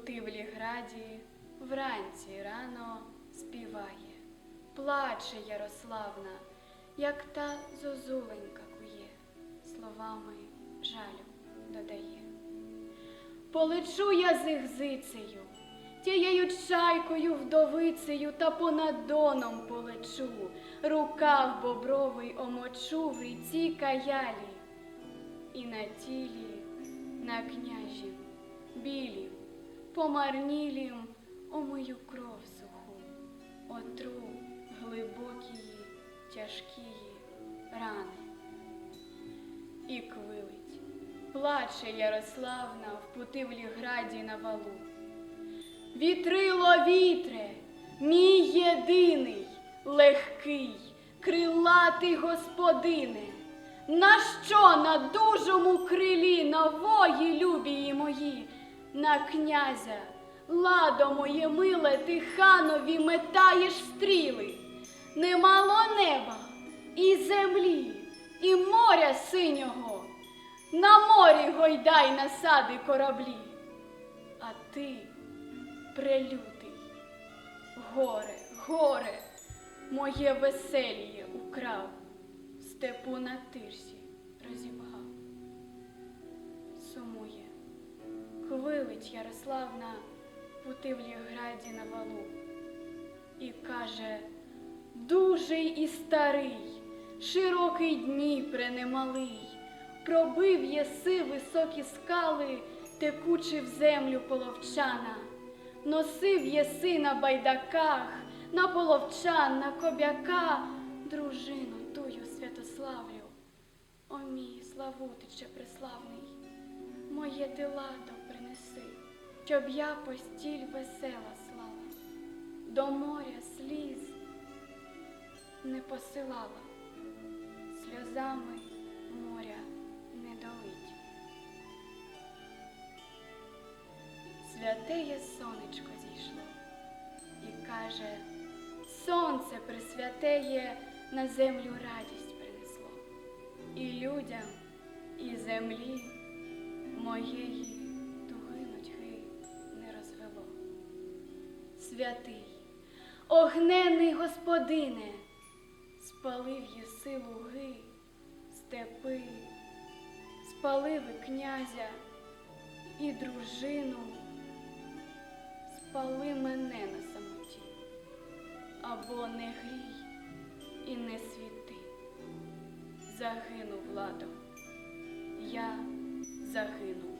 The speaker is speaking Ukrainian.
Путивлі граді вранці рано співає, плаче Ярославна, як та зозуленька кує, словами жалю додає. Полечу я з їх зицею, тією чайкою вдовицею та понад доном полечу, рукав бобровий омочу в ріці каялі, і на тілі, на княжім, білім, помарнілім омию кров суху, отру глибокії, тяжкії рани. І квилить, плаче Ярославна в путивлі граді на валу. Вітрило вітре, мій єдиний, легкий, крилатий господине, на що на дужому крилі, на вої любії мої, на князя, ладо моє миле, ти ханові метаєш стріли, немало неба і землі, і моря синього, на морі гойдай насади кораблі, а ти прелютий, горе, горе, моє веселіє украв, степу на тирсі розібгав. Сумує, хвилить Ярославна в путивлі граді на валу і каже, дужий і старий, широкий Дніпре немалий, пробив єси високі скали, текучи в землю половчана, носив єси на байдаках, на половчан, на кобяка, дружину тую Святославлю. О мій славутиче преславний, моє ти ладо принеси, щоб я постіль весела слала, до моря сліз не посилала, сльозами моря не долить. Святеє сонечко зійшло і каже, сонце присвятеє на землю радість принесло, і людям, і землі моєї туги нудьги не розвело. Святий, огненний господине, спалив єси луги, степи, спалив і князя і дружину, спали мене на самоті, або не грій і не світи. Загинув ладом, я загинув.